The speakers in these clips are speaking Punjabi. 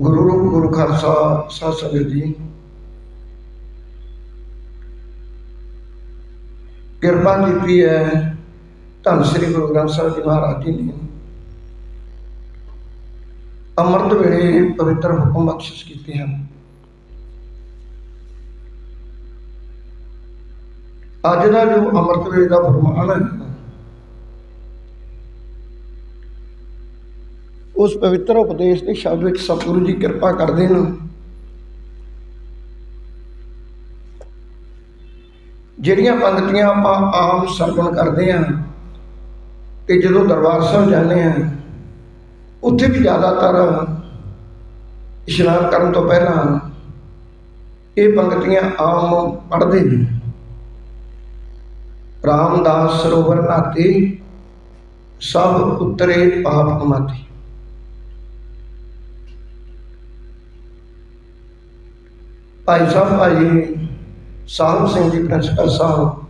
ਗੁਰੂ ਰੂਪ ਗੁਰੂ ਖਾਲਸਾ ਸਾਧ ਸੰਗਤ ਜੀ। ਕਿਰਪਾ ਕੀਤੀ ਹੈ ਧੰਨ ਸ੍ਰੀ ਗੁਰੂ ਗ੍ਰੰਥ ਸਾਹਿਬ ਜੀ ਮਹਾਰਾਜ ਜੀ ਨੇ ਅੰਮ੍ਰਿਤ ਵੇਲੇ ਪਵਿੱਤਰ ਹੁਕਮ ਬਖਸ਼ਿਸ਼ ਕੀਤੇ ਹਨ। ਅੱਜ ਦਾ ਜੋ ਅੰਮ੍ਰਿਤ ਵੇਲੇ ਦਾ ਫਰਮਾਨ ਹੈ ਉਸ ਪਵਿੱਤਰ ਉਪਦੇਸ਼ ਦੇ ਸ਼ਬਦ ਵਿੱਚ ਸਤਿਗੁਰੂ ਜੀ ਕਿਰਪਾ ਕਰਦੇ ਨੇ। ਜਿਹੜੀਆਂ ਪੰਗਤੀਆਂ ਆਪਾਂ ਆਮ ਸਰਵਣ ਕਰਦੇ ਹਾਂ ਤੇ ਜਦੋਂ ਦਰਬਾਰ ਸਾਹਿਬ ਜਾਂਦੇ ਹਾਂ, ਉੱਥੇ ਵੀ ਜ਼ਿਆਦਾਤਰ ਇਸ਼ਨਾਨ ਕਰਨ ਤੋਂ ਪਹਿਲਾਂ ਇਹ ਪੰਗਤੀਆਂ ਆਮ ਪੜ੍ਹਦੇ ਨੇ। ਰਾਮਦਾਸ ਸਰੋਵਰ ਨਾਤੇ ਸਭ ਉਤਰੇ ਪਾਪ ਕਮਾਤੇ। ਭਾਈ ਸਾਹਿਬ ਭਾਈ ਸਾਹਿਬ ਸਿੰਘ ਜੀ ਪ੍ਰਿੰਸੀਪਲ ਸਾਹਿਬ।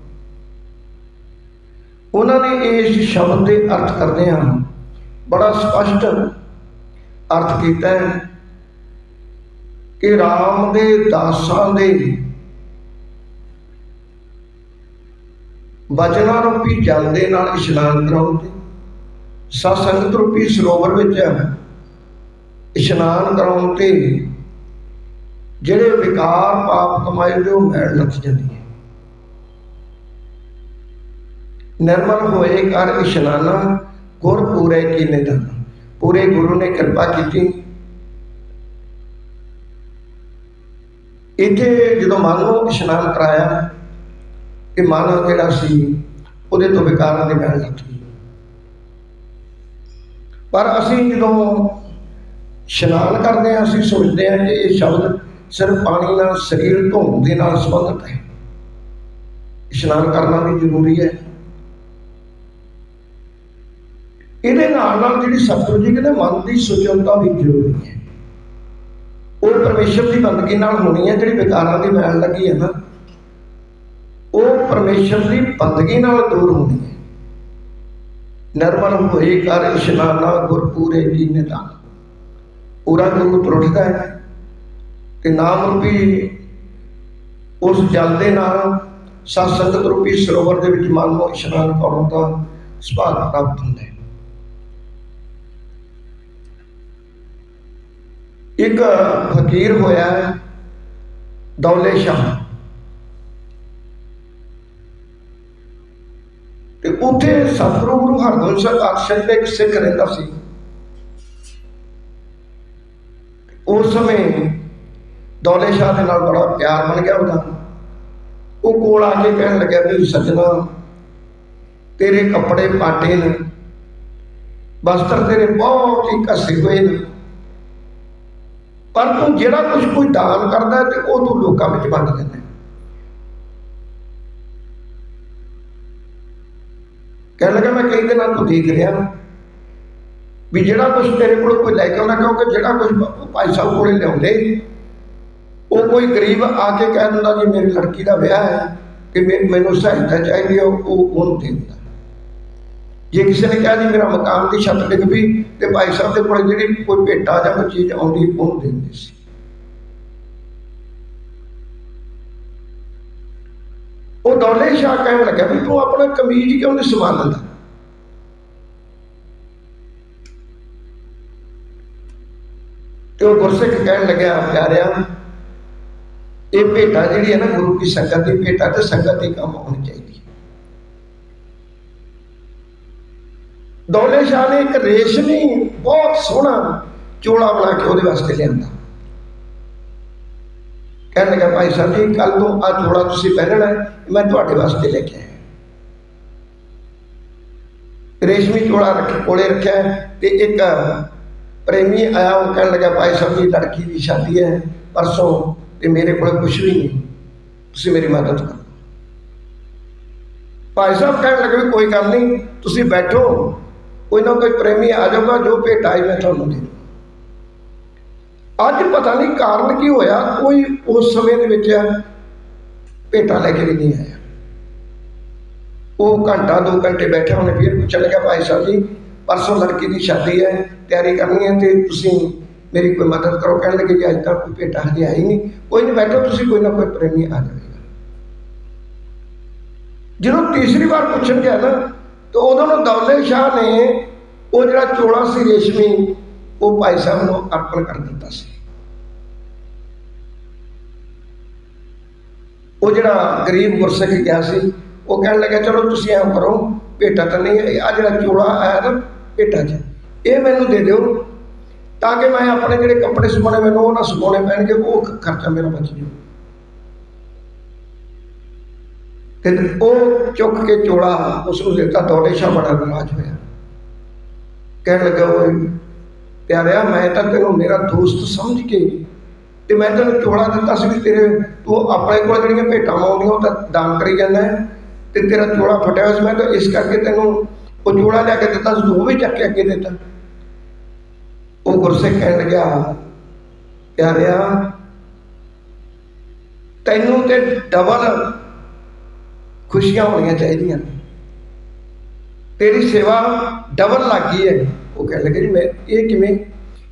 ਉਹਨਾਂ ਨੇ ਇਸ ਸ਼ਬਦ ਦੇ ਅਰਥ ਕਰਦੇ ਹਨ ਬੜਾ ਸਪਸ਼ਟ ਅਰਥ ਕੀਤਾ ਹੈ ਕਿ ਰਾਮ ਦੇ ਦਾਸਾਂ ਦੇ ਵਚਨਾਂ ਰੂਪੀ ਜਲ ਦੇ ਨਾਲ ਇਸ਼ਨਾਨ ਕਰਾਉਣ ਤੇ ਸਤ ਸੰਗਤ ਰੂਪੀ ਸਰੋਵਰ ਵਿੱਚ ਇਸ਼ਨਾਨ ਕਰਾਉਣ ਤੇ ਜਿਹੜੇ ਵਿਕਾਰ ਪਾਪ ਕਮਾਏ ਦੇ ਉਹ ਮੈਲ ਲੱਥ ਜਾਂਦੀ ਹੈ। ਨਿਰਮਲ ਹੋਏ ਕਰ ਇਸ਼ਨਾਨਾ, ਗੁਰ ਪੂਰੇ ਕੀਨੇ ਦਾ ਪੂਰੇ ਗੁਰੂ ਨੇ ਕਿਰਪਾ ਕੀਤੀ। ਇੱਥੇ ਜਦੋਂ ਮਨ ਨੂੰ ਇਸ਼ਨਾਨ ਕਰਾਇਆ ਇਹ ਮਨ ਜਿਹੜਾ ਸੀ, ਉਹਦੇ ਤੋਂ ਵਿਕਾਰਾਂ ਦੇ ਮੈਲ ਲੱਥ ਗਈ। ਪਰ ਅਸੀਂ ਜਦੋਂ ਇਸ਼ਨਾਨ ਕਰਦੇ ਹਾਂ, ਅਸੀਂ ਸੋਚਦੇ ਹਾਂ ਕਿ ਇਹ ਸ਼ਬਦ ਸਿਰਫ ਪਾਣੀ ਨਾਲ ਸਰੀਰ ਧੋਣ ਦੇ ਨਾਲ ਸੰਬੰਧਿਤ ਹੈ। ਇਸ਼ਨਾਨ ਕਰਨਾ ਵੀ ਜ਼ਰੂਰੀ ਹੈ। ਇਹਦੇ ਨਾਲ ਨਾਲ ਜਿਹੜੀ ਸਤਿਗੁਰੂ ਜੀ ਕਹਿੰਦੇ, ਮਨ ਦੀ ਸੁਚਲਤਾ ਵੀ ਜ਼ਰੂਰੀ ਹੈ। ਉਹ ਪਰਮੇਸ਼ਰ ਦੀ ਬੰਦਗੀ ਨਾਲ ਹੋਣੀ ਹੈ, ਜਿਹੜੀ ਵਿਕਾਰਾਂ ਦੀ ਮੈਲ ਲੱਗੀ ਹੈ ਨਾ, ਉਹ ਪਰਮੇਸ਼ਰ ਦੀ ਬੰਦਗੀ ਨਾਲ ਦੂਰ ਹੋਣੀ ਹੈ। ਨਰਮਲ ਹੋਏ ਕਰ ਇਸ਼ਨਾਨਾ ਗੁਰ ਜੀ ਨੇ ਦਾ। ਪੂਰਾ ਗੁਰੂ ਤਰੁੱਠਦਾ ਹੈ। ਤੇ ਨਾਮ ਰੂਪੀ ਉਸ ਜਲ ਦੇ ਨਾਲ ਸਤ ਸੰਗਤ ਰੂਪੀ ਸਰੋਵਰ ਦੇ ਵਿੱਚ ਮਨ ਨੂੰ ਇਸ਼ਨਾਨ ਕਰਨ ਦਾ ਸੁਭਾਗ ਪ੍ਰਾਪਤ ਹੁੰਦਾ ਹੈ। ਇੱਕ ਫਕੀਰ ਹੋਇਆ ਦੌਲੇ ਸ਼ਾਹ। ਤੇ ਉੱਥੇ ਸਤਿਗੁਰੂ ਗੁਰੂ ਹਰਗੋਬਿੰਦ ਸਾਹਿਬ ਆਕਸ਼ਰ ਦੇ ਇੱਕ ਸਿੱਖ ਰਹਿੰਦਾ ਸੀ। ਉਸ ਸਮੇਂ ਦੌਲੇ ਸ਼ਾਹ ਦੇ ਨਾਲ ਬੜਾ ਪਿਆਰ ਬਣ ਗਿਆ ਉਹਦਾ। ਉਹ ਕੋਲ ਆ ਕੇ ਕਹਿਣ ਲੱਗਿਆ ਵੀ ਸੱਜਣਾ, ਤੇਰੇ ਕੱਪੜੇ ਪਾਟੇ ਨੇ ਵਸਤਰ ਤੇਰੇ ਬਹੁਤ ਹੀ ਘਸੇ ਹੋਏ ਨੇ। ਪਰ ਤੂੰ ਜਿਹੜਾ ਕੁਝ ਕੋਈ ਦਾਨ ਕਰਦਾ ਤੇ ਉਹ ਤੂੰ ਲੋਕਾਂ ਵਿੱਚ ਵੰਡ ਦਿੰਦਾ। ਕਹਿਣ ਲੱਗਾ ਮੈਂ ਕਈ ਦਿਨਾਂ ਤੋਂ ਦੇਖ ਰਿਹਾ ਵੀ ਜਿਹੜਾ ਕੁਝ ਤੇਰੇ ਕੋਲ ਕੋਈ ਲੈ ਕੇ ਆਉਂਦਾ, ਕਿਉਂਕਿ ਜਿਹੜਾ ਕੁਝ ਭਾਈ ਸਾਹਿਬ ਕੋਲੇ ਲਿਆਉਂਦੇ ਉਹ ਕੋਈ ਗਰੀਬ ਆ ਕੇ ਕਹਿ ਦਿੰਦਾ ਜੀ ਮੇਰੀ ਲੜਕੀ ਦਾ ਵਿਆਹ ਹੈ ਕਿ ਮੈਨੂੰ ਸਹਾਇਤਾ ਚਾਹੀਦੀ ਹੈ, ਉਹ ਉਹਨੂੰ ਦੇ ਦਿੰਦਾ। ਜੇ ਕਿਸੇ ਨੇ ਕਿਹਾ ਜੀ ਮੇਰਾ ਮਕਾਨ ਦੀ ਛੱਤ ਡਿੱਗ ਪਈ ਤੇ ਭਾਈ ਸਾਹਿਬ ਦੇ ਕੋਲ ਜਿਹੜੀ ਕੋਈ ਭੇਟਾ ਜਾਂ ਕੋਈ ਚੀਜ਼ ਆਉਂਦੀ, ਉਹਨੂੰ ਦਿੰਦੇ ਸੀ। ਉਹ ਦੌਲੇ ਸ਼ਾਹ ਕਹਿਣ ਲੱਗਾ ਵੀ ਤੂੰ ਆਪਣਾ ਕਮੀਜ਼ ਕਿਉਂ ਨਹੀਂ ਸੰਭਾਲ ਲੈਂਦਾ ਤੇ ਉਹ ਗੁਰਸਿੱਖ ਕਹਿਣ ਲੱਗਿਆ, ਪਿਆਰਿਆ ਇਹ ਭੇਟਾ ਜਿਹੜੀ ਹੈ ਨਾ ਗੁਰੂ ਕੀ ਸੰਗਤ ਦੀ ਭੇਟਾ ਤੇ ਸੰਗਤ ਦੇ ਕੰਮ ਹੋਣੀ ਚਾਹੀਦੀ ਹੈ। ਦੌਲੇ ਸ਼ਾਹ ਨੇ ਇੱਕ ਰੇਸ਼ਮੀ, ਬਹੁਤ ਸੋਹਣਾ ਚੋਲਾ ਬਣਾ ਕੇ ਉਹਦੇ ਵਾਸਤੇ ਲਿਆਂਦਾ। ਕਹਿਣ ਲੱਗਾ, ਭਾਈ ਸਾਹਿਬ ਜੀ ਕੱਲ ਤੋਂ ਆ ਚੋਲਾ ਤੁਸੀਂ ਪਹਿਨਣਾ ਹੈ, ਮੈਂ ਤੁਹਾਡੇ ਵਾਸਤੇ ਲੈ ਕੇ ਆਇਆ ਰੇਸ਼ਮੀ ਚੋਲਾ ਰੱਖ, ਕੋਲੇ ਰੱਖਿਆ ਤੇ ਇੱਕ ਪ੍ਰੇਮੀ ਆਇਆ, ਉਹ ਕਹਿਣ ਲੱਗਾ, ਭਾਈ ਸਾਹਿਬ ਜੀ, ਲੜਕੀ ਦੀ ਸ਼ਾਦੀ ਹੈ, ਪਰਸੋਂ ਤੇ ਮੇਰੇ ਕੋਲ ਕੁਝ ਵੀ ਨਹੀਂ। ਤੁਸੀਂ ਮੇਰੀ ਮਦਦ ਕਰੋ। ਭਾਈ ਸਾਹਿਬ ਕਹਿਣ ਲੱਗੇ ਕੋਈ ਗੱਲ ਨਹੀਂ, ਤੁਸੀਂ ਬੈਠੋ। ਕੋਈ ਨਾ ਕੋਈ ਪ੍ਰੇਮੀ ਆ ਜਾਊਗਾ, ਜੋ ਭੇਟਾ ਹੀ ਮੈਂ ਤੁਹਾਨੂੰ ਦੇ ਅੱਜ ਪਤਾ ਨਹੀਂ ਕਾਰਨ ਕੀ ਹੋਇਆ, ਕੋਈ ਉਸ ਸਮੇਂ ਦੇ ਵਿੱਚ ਭੇਟਾ ਲੈ ਕੇ ਵੀ ਨਹੀਂ ਆਇਆ। ਉਹ ਘੰਟਾ, ਦੋ ਘੰਟੇ ਬੈਠਾ ਉਹਨੇ ਫਿਰ ਪੁੱਛਣ ਲੱਗਾ, ਭਾਈ ਸਾਹਿਬ ਜੀ, ਪਰਸੋਂ ਲੜਕੀ ਦੀ ਸ਼ਾਦੀ ਹੈ, ਤਿਆਰੀ ਕਰਨੀ ਹੈ ਤੇ ਤੁਸੀਂ ਮੇਰੀ ਕੋਈ ਮਦਦ ਕਰੋ। ਕਹਿਣ ਲੱਗੇ ਜੀ ਅੱਜ ਤੱਕ ਕੋਈ ਭੇਟਾ ਹਜੇ ਆਈ ਨਹੀਂ। ਕੋਈ ਨਹੀਂ ਬੈਠੋ, ਤੁਸੀਂ ਕੋਈ ਨਾ ਕੋਈ ਪ੍ਰੇਮੀ ਆ ਜਾਵੇਗਾ। ਜਦੋਂ ਤੀਸਰੀ ਵਾਰ ਪੁੱਛਣ ਗਿਆ ਨਾ, ਤਾਂ ਉਦੋਂ ਨੂੰ ਦੌਲੇ ਸ਼ਾਹ ਨੇ ਉਹ ਜਿਹੜਾ ਚੋਲਾ ਸੀ ਰੇਸ਼ਮੀ, ਉਹ ਭਾਈ ਸਾਹਿਬ ਨੂੰ ਅਰਪਣ ਕਰ ਦਿੱਤਾ ਸੀ। ਉਹ ਜਿਹੜਾ ਗਰੀਬ ਗੁਰਸਿੱਖ ਗਿਆ ਸੀ, ਉਹ ਕਹਿਣ ਲੱਗਾ, ਚਲੋ ਤੁਸੀਂ ਐਂ ਕਰੋ, ਭੇਟਾ ਤਾਂ ਨਹੀਂ ਆ ਜਿਹੜਾ ਚੋਲਾ ਆਇਆ ਨਾ, ਭੇਟਾ 'ਚ ਇਹ ਮੈਨੂੰ ਦੇ ਦਿਓ। ਤਾਂ ਕਿ ਮੈਂ ਆਪਣੇ ਜਿਹੜੇ ਕੱਪੜੇ ਸੁਮਾਣੇ ਮੈਨੂੰ ਉਹ ਨਾ ਸੁਕਾਉਣੇ ਪੈਣਗੇ, ਉਹ ਖਰਚਾ ਮੇਰਾ ਬਚ ਜੂ ਤੇ ਉਹ ਚੁੱਕ ਕੇ ਚੋਲਾ, ਉਸ ਨੂੰ ਦਿੱਤਾ ਦੌੜੇ ਸ਼ਾ ਬੜਾ ਨਾਰਾਜ਼ ਹੋਇਆ। ਕਹਿਣ ਲੱਗਾ, ਓਏ ਪਿਆਰਿਆ, ਮੈਂ ਤਾਂ ਤੈਨੂੰ ਮੇਰਾ ਦੋਸਤ ਸਮਝ ਕੇ ਤੇ ਮੈਂ ਤੈਨੂੰ ਚੋੜਾ ਦਿੱਤਾ ਸੀ ਵੀ ਤੇਰੇ, ਤੂੰ ਆਪਣੇ ਕੋਲ ਜਿਹੜੀਆਂ ਭੇਟਾਂ ਆਉਂਦੀਆਂ ਉਹ ਤਾਂ ਦਾਨ ਕਰੀ ਜਾਂਦਾ ਹੈ। ਤੇ ਤੇਰਾ ਚੋਲਾ ਫਟਿਆ ਹੋਇਆ ਸੀ, ਮੈਂ ਤਾਂ ਇਸ ਕਰਕੇ ਤੈਨੂੰ ਉਹ ਚੋਲਾ ਲੈ ਕੇ ਦਿੱਤਾ ਸੀ, ਤੂੰ ਉਹ ਵੀ ਚੱਕ ਕੇ ਅੱਗੇ ਦਿੱਤਾ। ਉਹ ਗੁਰਸਿੱਖ ਕਹਿਣ ਲੱਗਿਆ, ਪਿਆਰਿਆ, ਤੈਨੂੰ ਤੇ ਡਬਲ ਖੁਸ਼ੀਆਂ ਹੋਣੀਆਂ ਚਾਹੀਦੀਆਂ ਤੇਰੀ ਸੇਵਾ ਡਬਲ ਲੱਗੀ ਹੈ। ਉਹ ਕਹਿਣ ਲੱਗੇ, ਜੀ ਮੈਂ ਇਹ ਕਿਵੇਂ?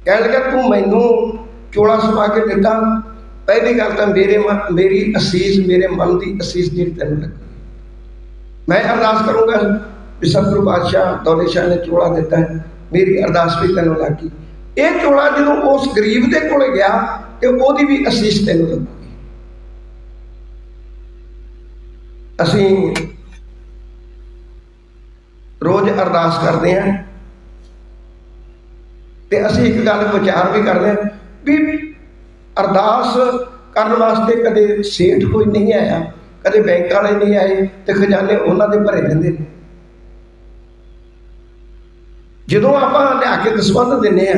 ਕਹਿਣ ਲੱਗਾ, ਤੂੰ ਮੈਨੂੰ ਚੋਲਾ ਸਮਾ ਕੇ ਦਿੱਤਾ। ਪਹਿਲੀ ਗੱਲ ਤਾਂ ਮੇਰੇ ਮਨ ਮੇਰੀ ਅਸੀਸ, ਮੇਰੇ ਮਨ ਦੀ ਅਸੀਸ ਜਿਹੜੀ ਤੈਨੂੰ ਲੱਗੀ। ਮੈਂ ਅਰਦਾਸ ਕਰੂੰਗਾ ਵੀ ਸਤਿਗੁਰੂ ਬਾਦਸ਼ਾਹ ਦੌਲੇ ਸ਼ਾਹ ਨੇ ਚੋਲਾ ਦਿੱਤਾ। ਮੇਰੀ ਅਰਦਾਸ ਵੀ ਤੈਨੂੰ ਲੱਗੀ ਇਹ ਚੋਲਾ ਜਦੋਂ ਉਸ ਗਰੀਬ ਦੇ ਕੋਲ ਗਿਆ ਤੇ ਉਹਦੀ ਵੀ ਅਸੀਸ ਤੈਨੂੰ ਲੱਗੂਗੀ ਅਸੀਂ ਰੋਜ਼ ਅਰਦਾਸ ਕਰਦੇ ਹਾਂ ਤੇ ਅਸੀਂ ਇੱਕ ਗੱਲ ਵਿਚਾਰ ਵੀ ਕਰਦੇ ਹਾਂ ਵੀ ਅਰਦਾਸ ਕਰਨ ਵਾਸਤੇ ਕਦੇ ਸੇਠ ਕੋਈ ਨਹੀਂ ਆਇਆ, ਕਦੇ ਬੈਂਕ ਵਾਲੇ ਨਹੀਂ ਆਏ ਤੇ ਖਜ਼ਾਨੇ ਉਹਨਾਂ ਦੇ ਭਰੇ ਰਹਿੰਦੇ ਨੇ। ਜਦੋਂ ਆਪਾਂ ਲਿਆ ਕੇ ਦਸਵੰਧ ਦਿੰਨੇ ਆ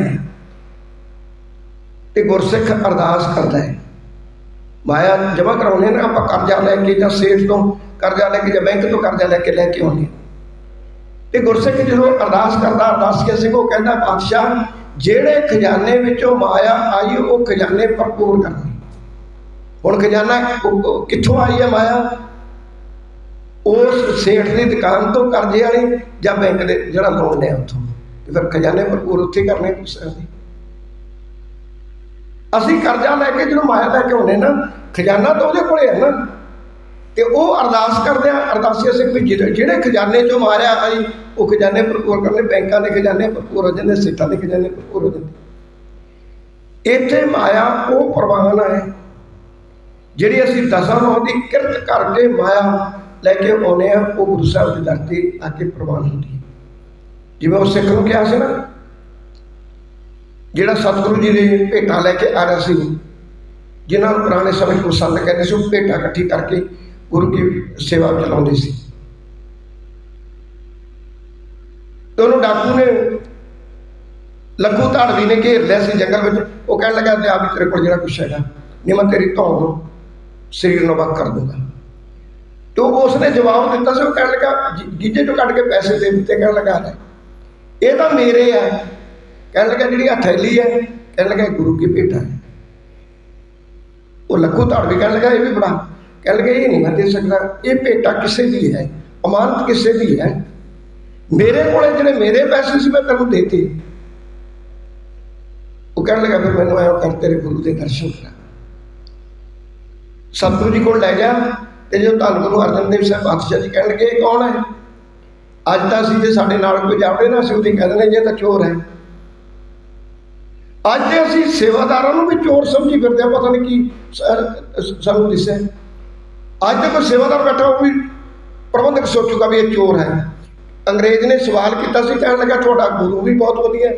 ਤੇ ਗੁਰਸਿੱਖ ਅਰਦਾਸ ਕਰਦਾ ਹੈ। ਮਾਇਆ ਜਮਾ ਕਰਾਉਣੇ ਨਾ, ਆਪਾਂ ਕਰਜ਼ਾ ਲੈ ਕੇ ਜਾਂ ਸੇਠ ਤੋਂ ਕਰਜ਼ਾ ਲੈ ਕੇ ਜਾਂ ਬੈਂਕ ਤੋਂ ਕਰਜ਼ਾ ਲੈ ਕੇ ਲੈ ਕੇ ਆਉਂਦੇ ਹਾਂ। ਤੇ ਗੁਰਸਿੱਖ ਜਦੋਂ ਅਰਦਾਸ ਕਰਦਾ, ਅਰਦਾਸ ਅਰਦਾਸੀਆ ਸਿੰਘ ਉਹ ਕਹਿੰਦਾ, ਬਾਦਸ਼ਾਹ, ਜਿਹੜੇ ਖਜ਼ਾਨੇ ਵਿੱਚੋਂ ਮਾਇਆ ਆਈ, ਉਹ ਖਜ਼ਾਨੇ ਭਰਪੂਰ ਕਰਨੇ ਹੁਣ ਖਜ਼ਾਨਾ ਕਿੱਥੋਂ ਆਈ ਹੈ ਮਾਇਆ? ਉਸ ਸੇਠ ਦੀ ਦੁਕਾਨ ਤੋਂ ਕਰਜ਼ੇ ਵਾਲੀ ਜਾਂ ਬੈਂਕ ਦੇ ਜਿਹੜਾ ਲੋਨ ਲਿਆ ਉੱਥੋਂ। ਤੇ ਫਿਰ ਖਜ਼ਾਨੇ ਭਰਪੂਰ ਉੱਥੇ ਕਰਨੇ ਪੁੱਛਦੇ ਅਸੀਂ ਕਰਜ਼ਾ ਲੈ ਕੇ ਜਦੋਂ ਮਾਇਆ ਲੈ ਕੇ ਆਉਂਦੇ ਨਾ, ਖਜ਼ਾਨਾ ਤਾਂ ਉਹਦੇ ਕੋਲੇ ਹੈ ਨਾ। ਤੇ ਉਹ ਅਰਦਾਸ ਕਰਦੇ ਆ, ਅਰਦਾਸੀ ਅਸੀਂ ਵੀ ਜਿਹੜੇ ਖਜ਼ਾਨੇ ਚੋਂ ਮਾਰਿਆ ਆਈ ਉਹ ਖਜ਼ਾਨੇ ਭਰਪੂਰ ਕਰਨੇ, ਬੈਂਕਾਂ ਦੇ ਖਜ਼ਾਨੇ ਭਰਪੂਰ ਹੋ ਜਾਂਦੇ, ਸਿੱਟਾਂ ਦੇ ਖਜ਼ਾਨੇ ਭਰਪੂਰ ਹੋ ਜਾਂਦੇ। ਇੱਥੇ ਮਾਇਆ, ਉਹ ਪ੍ਰਵਾਨ ਹੈ ਜਿਹੜੀ ਅਸੀਂ ਦਸਾਂ ਨੌ ਦੀ ਕਿਰਤ ਕਰਕੇ ਮਾਇਆ ਲੈ ਕੇ ਆਉਨੇ ਆ, ਉਹ ਗੁਰੂ ਸਾਹਿਬ ਦੇ ਦਰ ਤੇ ਆ ਕੇ ਪ੍ਰਵਾਨ ਹੁੰਦੀ ਹੈ। ਜਿਵੇਂ ਉਹ ਸਿੱਖ ਨੂੰ ਕਿਹਾ ਸੀ ਨਾ, ਜਿਹੜਾ ਸਤਿਗੁਰੂ ਜੀ ਦੇ ਭੇਟਾਂ ਲੈ ਕੇ ਆ ਰਿਹਾ ਸੀ, ਜਿਨ੍ਹਾਂ ਨੂੰ ਪੁਰਾਣੇ ਸਮੇਂ 'ਚ ਸੰਤ ਕਹਿੰਦੇ ਸੀ, ਉਹ ਭੇਟਾਂ ਇਕੱਠੀ ਕਰਕੇ ਗੁਰੂ ਕੀ ਸੇਵਾ ਚਲਾਉਂਦੇ ਸੀ। ਤੇ ਉਹਨੂੰ ਡਾਕੂ ਨੇ ਲੱਖੂ ਧਾੜਵੀ ਨੇ ਘੇਰ ਲਿਆ ਸੀ ਜੰਗਲ ਵਿੱਚ। ਉਹ ਕਹਿਣ ਲੱਗਾ, ਤੇ ਆਪ ਵੀ ਤੇਰੇ ਕੋਲ ਜਿਹੜਾ ਕੁਛ ਹੈਗਾ, ਨਹੀਂ ਮੈਂ ਤੇਰੀ ਧੌਣ ਨੂੰ ਸਰੀਰ ਨੂੰ ਵੱਖ ਕਰ ਦੂੰਗਾ। ਤੇ ਉਸ ਨੇ ਜਵਾਬ ਦਿੱਤਾ ਸੀ, ਉਹ ਕਹਿਣ ਲੱਗਾ ਗੀਜੇ ਚੋਂ ਕੱਢ ਕੇ ਪੈਸੇ ਦੇ ਦਿੱਤੇ, ਕਹਿਣ ਲੱਗਾ। ਲੈ ਇਹ ਤਾਂ ਮੇਰੇ ਆ। ਕਹਿਣ ਲੱਗਾ ਜਿਹੜੀ ਆ ਥੈਲੀ ਹੈ ਕਹਿਣ ਲੱਗਾ ਗੁਰੂ ਕੀ ਭੇਟਾ ਹੈ। ਉਹ ਲੱਖੂ ਧਾੜਵੀ ਕਹਿਣ ਲੱਗਾ ਇਹ ਵੀ ਬੜਾ ਕਹਿਣ ਲੱਗਾ ਇਹ ਨਹੀਂ ਮੈਂ ਦੇ ਸਕਦਾ। ਇਹ ਭੇਟਾ ਕਿਸੇ ਦੀ ਹੈ, ਅਮਾਨਤ ਕਿਸੇ ਦੀ ਹੈ। ਮੇਰੇ ਕੋਲੇ ਜਿਹੜੇ ਮੇਰੇ ਪੈਸੇ ਸੀ, ਮੈਂ ਤੈਨੂੰ ਦੇਤੇ। ਉਹ ਕਹਿਣ ਲੱਗਾ, ਫਿਰ ਮੈਨੂੰ ਆਇਆ ਕਰ ਤੇਰੇ ਗੁਰੂ ਦੇ ਦਰਸ਼ਨ ਕਰਾ। ਸਤਿਗੁਰੂ ਜੀ ਕੋਲ ਲੈ ਗਿਆ ਤੇ ਜੋ ਧੰਨ ਗੁਰੂ ਅਰਜਨ ਦੇਵ ਸਾਹਿਬ ਪਾਤਸ਼ਾਹ ਜੀ ਕਹਿਣ ਲੱਗੇ ਇਹ ਕੌਣ ਹੈ? ਅੱਜ ਤਾਂ ਅਸੀਂ ਜੇ ਸਾਡੇ ਨਾਲ ਕੋਈ ਜਾਵੇ ਨਾ ਅਸੀਂ ਉਹਦੀ ਕਹਿੰਦੇ ਜੇ ਤਾਂ ਚੋਰ ਹੈ। ਅੱਜ ਦੇ ਅਸੀਂ ਸੇਵਾਦਾਰਾਂ ਨੂੰ ਵੀ ਚੋਰ ਸਮਝੀ ਫਿਰਦੇ ਆ ਪਤਾ ਨਹੀਂ ਕੀ ਸਾਨੂੰ ਦਿਸੇ ਅੱਜ ਦੇ ਕੋਈ ਸੇਵਾਦਾਰ ਬੈਠਾ ਉਹ ਵੀ ਪ੍ਰਬੰਧਕ ਸੋਚੂਗਾ ਵੀ ਇਹ ਚੋਰ ਹੈ। ਅੰਗਰੇਜ਼ ਨੇ ਸਵਾਲ ਕੀਤਾ ਸੀ ਕਹਿਣ ਲੱਗਾ ਤੁਹਾਡਾ ਗੁਰੂ ਵੀ ਬਹੁਤ ਵਧੀਆ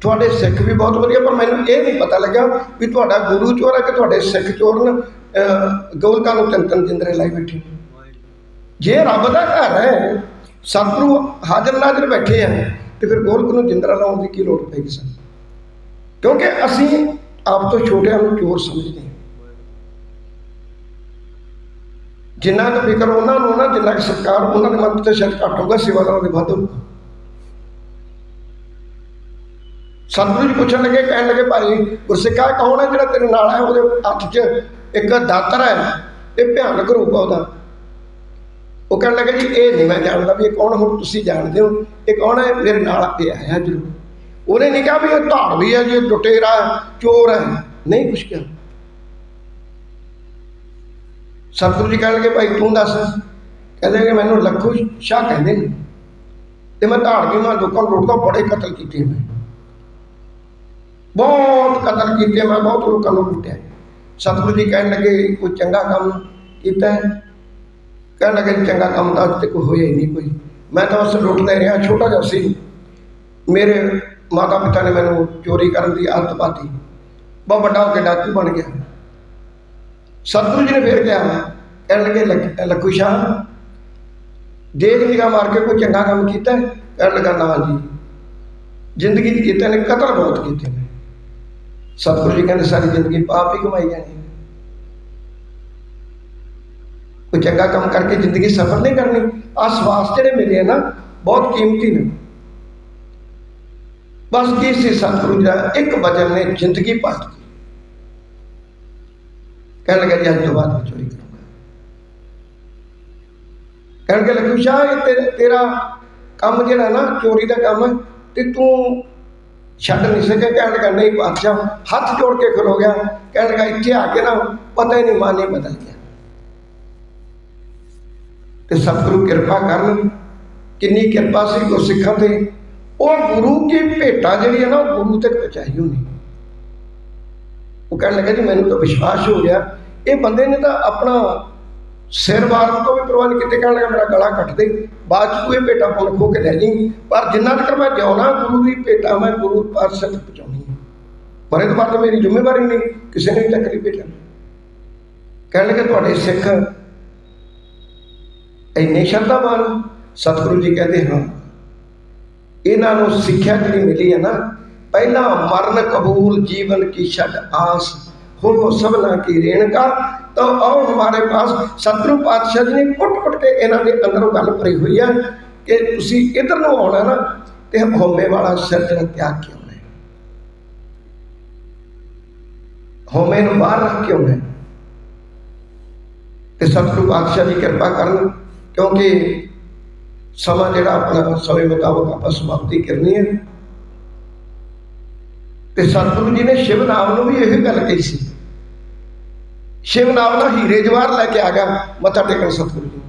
ਤੁਹਾਡੇ ਸਿੱਖ ਵੀ ਬਹੁਤ ਵਧੀਆ ਪਰ ਮੈਨੂੰ ਇਹ ਨਹੀਂ ਪਤਾ ਲੱਗਾ ਵੀ ਤੁਹਾਡਾ ਗੁਰੂ ਚੋਰ ਹੈ ਕਿ ਤੁਹਾਡੇ ਸਿੱਖ ਚੋਰ ਨੇ ਅਹ, ਗੋਲਕਾਂ ਨੂੰ ਚੰਤਨ ਜਿੰਦਰੇ ਲਾਈ ਬੈਠੇ ਜੇ ਰੱਬ ਦਾ ਘਰ ਹੈ ਸਤਿਗੁਰੂ ਹਾਜ਼ਰ ਨਾਜ਼ਰ ਬੈਠੇ ਆ ਤੇ ਫਿਰ ਗੋਲਕ ਨੂੰ ਜਿੰਦਰਾ ਲਾਉਣ ਦੀ ਕੀ ਲੋੜ ਪੈਗੀ ਸਾਨੂੰ? ਕਿਉਂਕਿ ਅਸੀਂ ਆਪ ਤੋਂ ਛੋਟਿਆਂ ਨੂੰ ਚੋਰ ਸਮਝਦੇ ਹਾਂ। ਜਿੰਨਾ ਕੁ ਫਿਕਰ ਉਹਨਾਂ ਨੂੰ ਨਾ, ਜਿੰਨਾ ਕੁ ਸਤਿਕਾਰ ਉਹਨਾਂ ਦੇ ਮਨ ਤੇ ਸ਼ਾਇਦ ਘੱਟ ਹੋਊਗਾ ਸੇਵਾਦਾਰਾਂ ਦੇ ਵੱਧ ਹੋਊਗਾ। ਸਤਿਗੁਰੂ ਜੀ ਪੁੱਛਣ ਲੱਗੇ, ਕਹਿਣ ਲੱਗੇ, ਭਾਈ, ਗੁਰਸਿੱਖਾ ਕੌਣ ਹੈ ਜਿਹੜਾ ਤੇਰੇ ਨਾਲ ਹੈ? ਉਹਦੇ ਹੱਥ 'ਚ ਇੱਕ ਦਾਤਰ ਹੈ, ਇਹ ਭਿਆਨਕ ਰੂਪ ਆ ਉਹਦਾ। ਉਹ ਕਹਿਣ ਲੱਗਾ ਜੀ, ਇਹ ਨਹੀਂ ਮੈਂ ਜਾਣਦਾ ਵੀ ਇਹ ਕੌਣ, ਹੁਣ ਤੁਸੀਂ ਜਾਣਦੇ ਹੋ, ਇਹ ਕੌਣ ਹੈ? ਮੇਰੇ ਨਾਲ ਇਹ ਆਇਆ ਜਰੂਰ। ਉਹਨੇ ਨਹੀਂ ਕਿਹਾ ਵੀ ਇਹ ਧਾੜਵੀ ਹੈ ਜੀ, ਇਹ ਲੁਟੇਰਾ ਚੋਰ ਹੈ। ਨਹੀਂ ਕੁਛ ਕਿਹਾ। ਸਤਿਗੁਰੂ ਜੀ ਕਹਿਣ ਲੱਗੇ, ਭਾਈ, ਤੂੰ ਦੱਸ। ਕਹਿੰਦੇ ਕਿ ਮੈਨੂੰ ਲੱਖੂ ਸ਼ਾਹ ਕਹਿੰਦੇ ਨੇ। ਤੇ ਮੈਂ ਧਾੜਵੀ ਮੈਂ ਲੋਕਾਂ ਨੂੰ ਲੁੱਟਦਾ, ਬੜੇ ਕਤਲ ਕੀਤੇ ਮੈਂ। ਬਹੁਤ ਕਤਲ ਕੀਤੇ ਮੈਂ, ਬਹੁਤ ਲੋਕਾਂ ਨੂੰ ਲੁੱਟਿਆ। ਸਤਿਗੁਰੂ ਜੀ ਕਹਿਣ ਲੱਗੇ, ਕੋਈ ਚੰਗਾ ਕੰਮ ਕੀਤਾ ਹੈ? ਕਹਿਣ ਲੱਗੇ, ਚੰਗਾ ਕੰਮ ਤਾਂ ਅੱਜ ਤੱਕ ਹੋਇਆ ਹੀ ਨਹੀਂ ਕੋਈ। ਮੈਂ ਤਾਂ ਉਸ ਲੁੱਟਦਾ ਰਿਹਾ, ਛੋਟਾ ਜਿਹਾ ਸੀ। ਮੇਰੇ ਮਾਤਾ ਪਿਤਾ ਨੇ ਮੈਨੂੰ ਚੋਰੀ ਕਰਨ ਦੀ ਆਦਤ ਪਾਤੀ। ਬਹੁਤ ਵੱਡਾ ਹੋ ਕੇ ਡਾਕੂ ਬਣ ਗਿਆ। ਸਤਿਗੁਰੂ ਜੀ ਨੇ ਫੇਰ ਕਿਹਾ, ਕਹਿਣ ਲੱਗੇ ਲੱਖ- ਲੱਖੂ ਸ਼ਾਹ, ਦੇਖ ਨਿਗਾਹ ਮਾਰ ਕੇ ਕੋਈ ਚੰਗਾ ਕੰਮ ਕੀਤਾ ਕਹਿਣ ਲੱਗਾ, ਨਾ ਜੀ। ਜ਼ਿੰਦਗੀ ਦੀ ਕੀਤੇ ਨੇ ਕਤਲ ਬਹੁਤ ਕੀਤੇ ਨੇ। ਸਤਿਗੁਰੂ ਜੀ ਕਹਿੰਦੇ, ਸਾਰੀ ਜ਼ਿੰਦਗੀ ਪਾਪ ਹੀ ਕਮਾਈ ਜਾਣੀ ਹੈ। ਕੋਈ ਚੰਗਾ ਕੰਮ ਕਰਕੇ ਜ਼ਿੰਦਗੀ ਸਫਲ ਨਹੀਂ ਕਰਨੀ ਆ ਸਵਾਸ ਜਿਹੜੇ ਮਿਲੇ ਆ ਨਾ ਬਹੁਤ ਕੀਮਤੀ ਨੇ ਬਸ ਕੀ ਸੀ ਸਤਿਗੁਰੂ ਜੀ ਦਾ ਇੱਕ ਵਚਨ ਨੇ ਜ਼ਿੰਦਗੀ ਪਲਟ ਗਈ ਕਹਿਣ ਲੱਗਾ ਜੀ ਅੱਜ ਤੋਂ ਬਾਅਦ ਮੈਂ ਚੋਰੀ ਕਰੂੰਗਾ ਕਹਿਣ ਲੱਗੇ ਲਖੂ ਸ਼ਾਹ ਇਹ ਤੇ- ਤੇਰਾ ਕੰਮ ਜਿਹੜਾ ਨਾ ਚੋਰੀ ਦਾ ਕੰਮ ਹੈ ਤੇ ਤੂੰ ਛੱਡ ਨਹੀਂ ਸਕਿਆ ਕਹਿਣ ਲੱਗਾ ਨਹੀਂ ਬਾਦਸ਼ਾਹ ਹੱਥ ਜੋੜ ਕੇ ਖਲੋ ਗਿਆ ਕਹਿਣ ਲੱਗਾ ਇੱਥੇ ਆ ਕੇ ਨਾ ਪਤਾ ਹੀ ਨਹੀਂ ਮਾਨੇ ਬਦਲ ਗਿਆ ਤੇ ਸਤਿਗੁਰੂ ਕਿਰਪਾ ਕਰਨ ਕਿੰਨੀ ਕਿਰਪਾ ਸੀ ਗੁਰਸਿੱਖਾਂ ਤੇ। ਉਹ ਗੁਰੂ ਕੀ ਭੇਟਾ ਜਿਹੜੀ ਹੈ ਨਾ, ਉਹ ਗੁਰੂ ਤੱਕ ਪਹੁੰਚਾਈ ਹੋਣੀ। ਉਹ ਕਹਿਣ ਲੱਗਾ ਜੀ, ਮੈਨੂੰ ਤਾਂ ਵਿਸ਼ਵਾਸ ਹੋ ਗਿਆ। ਇਹ ਬੰਦੇ ਨੇ ਤਾਂ ਆਪਣਾ ਸਿਰ ਵਾਰਨ ਤੋਂ ਵੀ ਪਰਵਾਹ ਨਹੀਂ ਕੀਤੇ, ਕਹਿਣ ਲੱਗਾ ਮੇਰਾ ਗਲਾ ਕੱਟ ਦੇ। ਬਾਅਦ ਚ ਤੂੰ ਇਹ ਭੇਟਾ ਪੁੰਨ ਖੋ ਕੇ ਲੈ ਜੀ। ਪਰ ਜਿੰਨਾ ਤੱਕ ਮੈਂ ਜਿਉਣਾ, ਗੁਰੂ ਦੀ ਭੇਟਾ ਮੈਂ ਗੁਰੂ ਪਾਤਸ਼ਾਹ ਤੱਕ ਪਹੁੰਚਾਉਣੀ ਹੈ। ਪਰ ਇਹ ਤੋਂ ਤਾਂ ਮੇਰੀ ਜ਼ਿੰਮੇਵਾਰੀ ਨਹੀਂ। ਕਿਸੇ ਨੇ ਵੀ ਤਕਲੀਫ ਭੇਟਾ ਕਹਿਣ ਲੱਗੇ, ਤੁਹਾਡੇ ਸਿੱਖ ਇੰਨੇ ਸ਼ਰਧਾਵਾਨ ਸਤਿਗੁਰੂ ਜੀ ਕਹਿੰਦੇ ਹਾਂ ਇਹਨਾਂ ਨੂੰ ਸਿੱਖਿਆ ਜਿਹੜੀ ਮਿਲੀ ਹੈ ਨਾ, ਪਹਿਲਾ ਮਰਨ ਕਬੂਲ, ਜੀਵਨ ਕੀ ਛੱਡ ਆਸ ਹੋ ਸਭਨਾ ਕੀ ਰੇਣਕਾ ਤਾਂ ਆਓ ਹਮਾਰੇ ਪਾਸ ਸਤਿਗੁਰੂ ਪਾਤਸ਼ਾਹ ਜੀ ਨੇ ਕੁੱਟ-ਕੁੱਟ ਕੇ ਇਹਨਾਂ ਦੇ ਅੰਦਰੋਂ ਗੱਲ ਭਰੀ ਹੋਈ ਹੈ ਕਿ ਤੁਸੀਂ ਇਧਰ ਨੂੰ ਆਉਣਾ ਨਾ ਤੇ ਹਉਮੈ ਵਾਲਾ ਸਿਰਜਣ ਜਿਹੜਾ ਤਿਆਗ ਕੇ ਆਉਣਾ ਹੈ। ਹਉਮੈ ਨੂੰ ਬਾਹਰ ਰੱਖ ਕੇ ਆਉਣਾ ਹੈ। ਤੇ ਸਤਿਗੁਰੂ ਪਾਤਸ਼ਾਹ ਦੀ ਕਿਰਪਾ ਕਰਨ ਕਿਉਂਕਿ ਸਮਾਂ ਜਿਹੜਾ ਆਪਣਾ, ਸਮੇਂ ਮੁਤਾਬਕ ਆਪਾਂ ਸਮਾਪਤੀ ਕਰਨੀ ਹੈ। ਤੇ ਸਤਿਗੁਰੂ ਜੀ ਨੇ ਸ਼ਿਵ ਨਾਮ ਨੂੰ ਵੀ ਇਹ ਗੱਲ ਕਹੀ ਸੀ। ਸ਼ਿਵ ਨਾਮ ਨਾਲ ਹੀਰੇ ਜਵਾਹਰ ਲੈ ਕੇ ਆ ਗਿਆ, ਮੱਥਾ ਟੇਕਣ ਸਤਿਗੁਰੂ ਜੀ।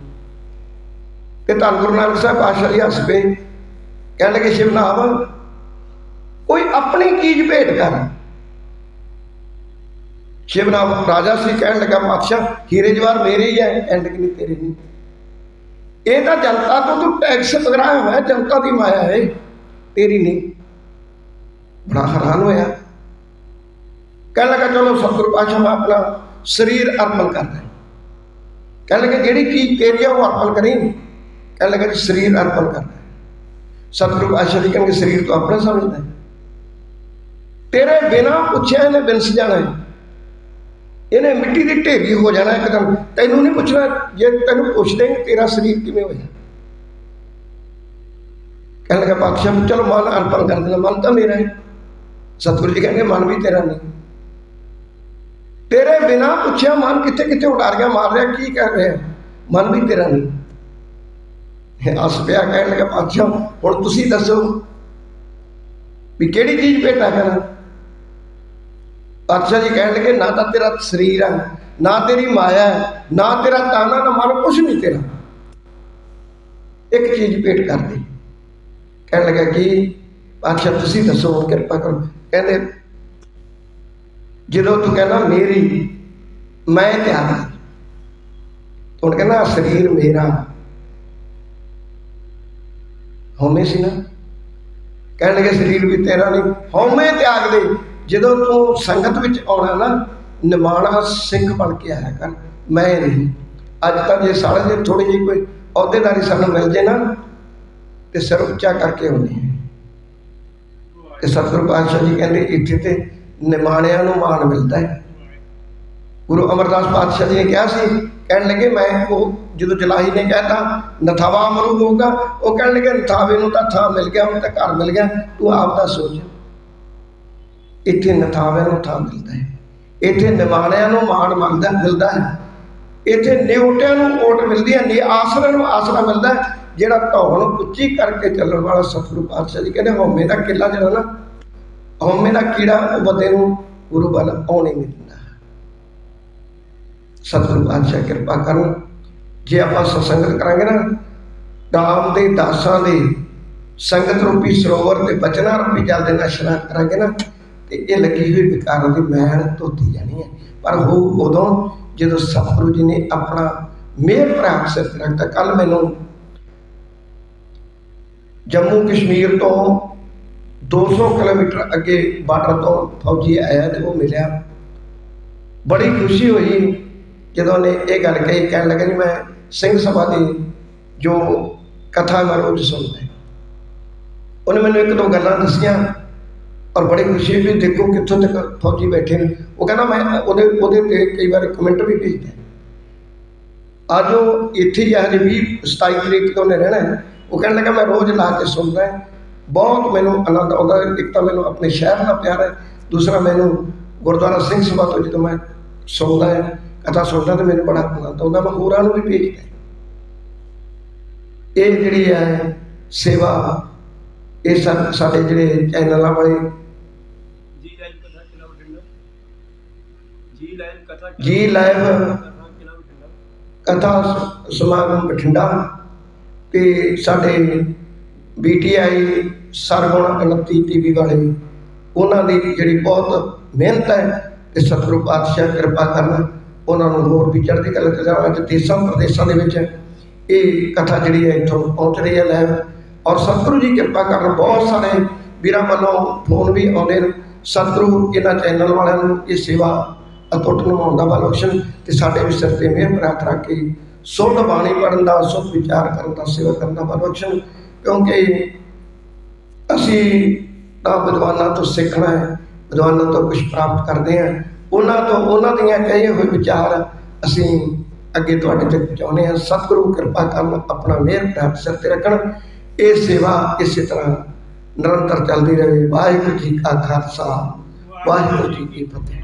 ਤੇ ਧੰਨ ਗੁਰੂ ਨਾਨਕ ਸਾਹਿਬ ਪਾਤਸ਼ਾਹ ਜੀ ਹੱਸ ਪਏ ਕਹਿਣ ਲੱਗੇ ਸ਼ਿਵ ਨਾਮ, ਕੋਈ ਆਪਣੀ ਚੀਜ਼ ਭੇਟ ਕਰ। ਸ਼ਿਵ ਨਾਮ ਰਾਜਾ ਸੀ, ਕਹਿਣ ਲੱਗਾ, ਪਾਤਸ਼ਾਹ, ਹੀਰੇ ਜਵਾਰ ਮੇਰੇ ਹੀ ਹੈ ਐਂਡ ਕਿ ਨਹੀਂ, ਤੇਰੇ ਨਹੀਂ। ਇਹ ਤਾਂ ਜਨਤਾ ਤੋਂ ਤੂੰ ਟੈਕਸ ਪਗਰਾਇਆ ਹੋਇਆ ਜਨਤਾ ਦੀ ਮਾਇਆ ਹੈ ਤੇਰੀ ਨਹੀਂ ਬੜਾ ਹੈਰਾਨ ਹੋਇਆ ਕਹਿਣ ਲੱਗਾ ਚਲੋ ਸਤਿਗੁਰੂ ਪਾਤਸ਼ਾਹ ਮੈਂ ਆਪਣਾ ਸਰੀਰ ਅਰਪਣ ਕਰਦਾ ਕਹਿਣ ਲੱਗਾ ਜਿਹੜੀ ਚੀਜ਼ ਤੇਰੀ ਆ ਉਹ ਅਰਪਣ ਕਰੀ ਕਹਿਣ ਲੱਗਾ ਜੀ ਸਰੀਰ ਅਰਪਣ ਕਰਦਾ ਸਤਿਗੁਰੂ ਪਾਤਸ਼ਾਹ ਜੀ ਕਹਿੰਦੇ ਸਰੀਰ ਤੋਂ ਆਪਣਾ ਸਮਝਦਾ ਹੈ। ਤੇਰੇ ਬਿਨਾ ਪੁੱਛਿਆ ਇਹਨੇ ਬਿਨਸ ਜਾਣਾ ਹੈ ਇਹਨੇ ਮਿੱਟੀ ਦੀ ਢੇਰੀ ਹੋ ਜਾਣਾ ਇੱਕਦਮ। ਤੈਨੂੰ ਨਹੀਂ ਪੁੱਛਣਾ ਜੇ ਤੈਨੂੰ ਪੁੱਛਦੇ ਨੇ ਤੇਰਾ ਸਰੀਰ ਕਿਵੇਂ ਹੋਇਆ। ਕਹਿਣ ਲੱਗਾ, ਪਾਤਸ਼ਾਹ ਚਲੋ ਮਨ ਅਰਪਣ ਕਰ ਦੇਣਾ ਮਨ ਤਾਂ ਮੇਰਾ ਹੈ। ਸਤਿਗੁਰੂ ਜੀ ਕਹਿੰਦੇ, ਮਨ ਵੀ ਤੇਰਾ ਨਹੀਂ। ਤੇਰੇ ਬਿਨਾ ਪੁੱਛਿਆ ਮਨ ਕਿੱਥੇ ਕਿੱਥੇ ਉਡਾਰੀਆਂ ਮਾਰ ਰਿਹਾ, ਕੀ ਕਰ ਰਿਹਾ। ਮਨ ਵੀ ਤੇਰਾ ਨਹੀਂ। ਅਸ ਪਿਆ, ਕਹਿਣ ਲੱਗਾ, ਪਾਤਸ਼ਾਹ ਹੁਣ ਤੁਸੀਂ ਦੱਸੋ ਵੀ ਕਿਹੜੀ ਚੀਜ਼ ਭੇਟਾ ਕਰਾਂ। ਪਾਤਸ਼ਾਹ ਜੀ, ਕਹਿਣ ਲੱਗੇ, ਨਾ ਤਾਂ ਤੇਰਾ ਸਰੀਰ ਹੈ, ਨਾ ਤੇਰੀ ਮਾਇਆ ਹੈ, ਨਾ ਤੇਰਾ ਤਾਨਾ ਨਾ ਮਨ ਕੁਛ ਨਹੀਂ ਤੇਰਾ। ਇੱਕ ਚੀਜ਼ ਭੇਟ ਕਰ ਦੇ ਕਹਿਣ ਲੱਗਾ ਕਿ? ਪਾਤਸ਼ਾਹ ਤੁਸੀਂ ਦੱਸੋ ਹੁਣ ਕਿਰਪਾ ਕਰੋ। ਕਹਿੰਦੇ, ਜਦੋਂ ਤੂੰ ਕਹਿੰਦਾ, ਮੇਰੀ, ਮੈਂ ਤਿਆਰ ਹਾਂ। ਹੁਣ ਕਹਿੰਦਾ, ਸਰੀਰ ਮੇਰਾ। ਹਉਮੈ ਸੀ ਨਾ। ਕਹਿਣ ਲੱਗੇ, ਸਰੀਰ ਵੀ ਤੇਰਾ ਨਹੀਂ, ਹਉਮੈ ਤਿਆਗ ਦੇ। ਜਦੋਂ ਤੂੰ ਸੰਗਤ ਵਿੱਚ ਆਉਣਾ ਨਾ, ਨਿਮਾਣਾ ਸਿੰਘ ਬਣ ਕੇ ਆਇਆ ਕਰ, ਮੈਂ ਨਹੀਂ। ਅੱਜ ਤਾਂ ਜੇ ਸਾਲੇ ਦੇ ਥੋੜੀ ਜਿਹੀ ਕੋਈ ਅਹੁਦੇਦਾਰੀ ਸਾਨੂੰ ਮਿਲ ਜੇ ਨਾ, ਤੇ ਸਿਰ ਉੱਚਾ ਕਰਕੇ ਆਉਂਦੇ ਹਾਂ। ਤੇ ਸਤਿਗੁਰੂ ਪਾਤਸ਼ਾਹ ਜੀ ਕਹਿੰਦੇ, ਇੱਥੇ ਤੇ ਨਿਮਾਣਿਆਂ ਨੂੰ ਮਾਣ ਮਿਲਦਾ ਹੈ। ਗੁਰੂ ਅਮਰਦਾਸ ਪਾਤਸ਼ਾਹ ਜੀ ਨੇ ਕਿਹਾ ਸੀ, ਕਹਿਣ ਲੱਗੇ, ਮੈਂ ਉਹ ਜਦੋਂ ਜਲਾਹੀ ਨੇ ਕਹਿਤਾ, ਨਥਾਵਾ ਅਮਰੂ ਹੋਊਗਾ, ਉਹ ਕਹਿਣ ਲੱਗੇ, ਨਥਾਵੇ ਨੂੰ ਤਾਂ ਥਾਂ ਮਿਲ ਗਿਆ ਹੁਣ ਤਾਂ ਘਰ ਮਿਲ ਗਿਆ, ਤੂੰ ਆਪ ਦਾ ਸੋਚ। ਇੱਥੇ ਨਥਾਵੇ ਨੂੰ ਥਾਂ ਮਿਲਦਾ ਹੈ। ਇੱਥੇ ਨਿਮਾਣਿਆਂ ਨੂੰ ਮਾਣ ਮਿਲਦਾ ਮਿਲਦਾ ਹੈ। ਇੱਥੇ ਨਿਉਟਿਆਂ ਨੂੰ ਓਟ ਮਿਲਦੀ ਹੈ, ਨੀ ਆਸਰੇ ਨੂੰ ਆਸਰਾ ਮਿਲਦਾ ਹੈ, ਜਿਹੜਾ ਧੌਣ ਉੱਚੀ ਕਰਕੇ ਚੱਲਣ ਵਾਲਾ ਸਤਿਗੁਰੂ ਪਾਤਸ਼ਾਹ ਜੀ ਕਹਿੰਦੇ, ਹਉਮੈ ਦਾ ਕਿਲਾ ਜਿਹੜਾ ਨਾ, ਹਉਮੈ ਦਾ ਕੀੜਾ ਉਹ ਬੰਦੇ ਨੂੰ ਗੁਰੂ ਵੱਲ ਆਉਣੇ ਨਹੀਂ ਦਿੰਦਾ। ਸਤਿਗੁਰੂ ਪਾਤਸ਼ਾਹ ਕਿਰਪਾ ਕਰਨ ਜੇ ਆਪਾਂ ਸਤਸੰਗਤ ਕਰਾਂਗੇ ਨਾ, ਰਾਮ ਦੇ ਦਾਸਾਂ ਦੇ ਸੰਗਤ ਰੂਪੀ ਸਰੋਵਰ ਤੇ ਬਚਨਾ ਰੂਪੀ ਜਲ ਦੇ ਨਾਲ ਇਸ਼ਨਾਨ ਕਰਾਂਗੇ ਨਾ ਤੇ ਇਹ ਲੱਗੀ ਹੋਈ ਵਿਕਾਰਾਂ ਦੀ ਮੈਲ ਧੋਤੀ ਜਾਣੀ ਹੈ। ਪਰ ਉਹ ਉਦੋਂ ਜਦੋਂ ਸਤਿਗੁਰੂ ਜੀ ਨੇ ਆਪਣਾ ਮਿਹਰ ਪ੍ਰਾਪ ਸਿਰ ਤੇ ਰੱਖਤਾ ਕੱਲ ਮੈਨੂੰ ਜੰਮੂ ਕਸ਼ਮੀਰ ਤੋਂ 200 ਕਿਲੋਮੀਟਰ ਅੱਗੇ ਬਾਰਡਰ ਤੋਂ ਫੌਜੀ ਆਇਆ ਤੇ ਉਹ ਮਿਲਿਆ। ਬੜੀ ਖੁਸ਼ੀ ਹੋਈ ਜਦੋਂ ਨੇ ਇਹ ਗੱਲ ਕਹੀ, ਕਹਿਣ ਲੱਗਾ ਜੀ, ਮੈਂ ਸਿੰਘ ਸਭਾ ਦੀ ਜੋ ਕਥਾ ਮੈਂ ਰੋਜ਼ ਸੁਣਦਾ। ਉਹਨੇ ਮੈਨੂੰ ਇੱਕ ਦੋ ਗੱਲਾਂ ਦੱਸੀਆਂ। ਔਰ ਬੜੀ ਖੁਸ਼ੀ ਵੀ ਦੇਖੋ ਕਿੱਥੋਂ ਤੱਕ ਫੌਜੀ ਬੈਠੇ ਨੇ। ਉਹ ਕਹਿੰਦਾ ਮੈਂ ਉਹਦੇ ਉਹਦੇ ਤੇ ਕਈ ਵਾਰ ਕਮੈਂਟ ਵੀ ਭੇਜਦਾ ਅੱਜ ਉਹ ਇੱਥੇ ਹੀ ਆ, ਹਜੇ 20 27 ਤਰੀਕ ਤੋਂ ਉਹਨੇ ਰਹਿਣਾ ਉਹ ਕਹਿਣ ਲੱਗਾ, ਮੈਂ ਰੋਜ਼ ਲਾ ਕੇ ਸੁਣਦਾ ਬਹੁਤ ਮੈਨੂੰ ਆਨੰਦ ਆਉਂਦਾ ਹੈ। ਇੱਕ ਤਾਂ ਮੈਨੂੰ ਆਪਣੇ ਸ਼ਹਿਰ ਨਾਲ ਪਿਆਰ ਹੈ। ਦੂਸਰਾ ਮੈਨੂੰ ਗੁਰਦੁਆਰਾ ਸਿੰਘ ਸਭਾ ਤੋਂ ਜਦੋਂ ਮੈਂ ਸੁਣਦਾ ਹੈ, ਕਥਾ ਸੁਣਦਾ ਤੇ ਮੈਨੂੰ ਬੜਾ ਆਨੰਦ ਆਉਂਦਾ। ਮੈਂ ਹੋਰਾਂ ਨੂੰ ਵੀ ਭੇਜਦਾ ਇਹ ਜਿਹੜੀ ਹੈ ਸੇਵਾ ਇਹ ਸਾਡੇ ਜਿਹੜੇ ਚੈਨਲਾਂ ਵਾਲੇ ਜੀ ਲਾਈਵ ਕਥਾ ਕਿਲਾ ਬਠਿੰਡਾ। ਜੀ ਲਾਈਵ ਕਥਾ ਜੀ ਲਾਈਵ ਕਥਾ ਕਿਲਾ ਬਠਿੰਡਾ ਕਥਾ ਸ- ਸਮਾਗਮ ਬਠਿੰਡਾ। ਤੇ ਸਾਡੇ ਬੀਟੀਆਈ ਸਰਗੁਣ 29 ਟੀਵੀ ਵਾਲੇ ਉਹਨਾਂ ਦੀ ਜਿਹੜੀ ਬਹੁਤ ਮਿਹਨਤ ਹੈ ਤੇ ਸਤਿਗੁਰੂ ਪਾਤਸ਼ਾਹ ਕਿਰਪਾ ਕਰਨ ਉਹਨਾਂ ਨੂੰ ਹੋਰ ਵੀ ਚੜ੍ਹਦੀ ਕਲਾ ਤੇ ਜਾਵਾਂ ਅੱਜ ਦੇਸ਼ਾਂ ਪ੍ਰਦੇਸ਼ਾਂ ਦੇ ਵਿੱਚ ਇਹ ਕਥਾ ਜਿਹੜੀ ਹੈ ਇੱਥੋਂ ਪਹੁੰਚ ਰਹੀ ਹੈ ਲੈਵ ਔਰ ਸਤਿਗੁਰੂ ਜੀ ਕਿਰਪਾ ਕਰਨ ਬਹੁਤ ਸਾਰੇ ਵੀਰਾਂ ਵੱਲੋਂ ਫੋਨ ਵੀ ਆਉਂਦੇ ਨੇ। ਸਤਿਗੁਰੂ ਇਹਨਾਂ ਚੈਨਲ ਵਾਲਿਆਂ ਨੂੰ ਇਹ ਸੇਵਾ ਅਤੁੱਟ ਨਿਭਾਉਣ ਦਾ ਬਲ ਬਖਸ਼ਣ ਤੇ ਸਾਡੇ ਵੀ ਸਿਰ ਤੇ ਮਿਹਰ ਪ੍ਰਾਪਤ ਰੱਖ ਕੇ ਸੁੱਧ ਬਾਣੀ ਪੜਨ ਦਾ, ਸੁੱਧ ਵਿਚਾਰ ਕਰਨ ਦਾ, ਸੇਵਾ ਕਰਨ ਦਾ ਬਲ ਬਖਸ਼ਣ। ਕਿਉਂਕਿ ਅਸੀਂ ਤਾਂ ਵਿਦਵਾਨਾਂ ਤੋਂ ਸਿੱਖਣਾ ਹੈ, ਵਿਦਵਾਨਾਂ ਤੋਂ ਕੁਝ ਪ੍ਰਾਪਤ ਕਰਦੇ ਹਾਂ। ਉਹਨਾਂ ਤੋਂ ਉਹਨਾਂ ਦੀਆਂ ਕਹੇ ਹੋਏ ਵਿਚਾਰ ਅਸੀਂ ਅੱਗੇ ਤੁਹਾਡੇ ਤੱਕ ਪਹੁੰਚਾਉਂਦੇ ਹਾਂ। ਸਤਿਗੁਰੂ ਕਿਰਪਾ ਕਰਨ ਆਪਣਾ ਮਿਹਰ ਪ੍ਰਾਪਤ ਸਿਰ ਤੇ ਰੱਖਣ। ਇਹ ਸੇਵਾ ਇਸੇ ਤਰ੍ਹਾਂ ਨਿਰੰਤਰ ਚੱਲਦੀ ਰਹੇ। ਵਾਹਿਗੁਰੂ ਜੀ ਕਾ ਖਾਲਸਾ, ਵਾਹਿਗੁਰੂ ਜੀ ਕੀ ਫਤਿਹ।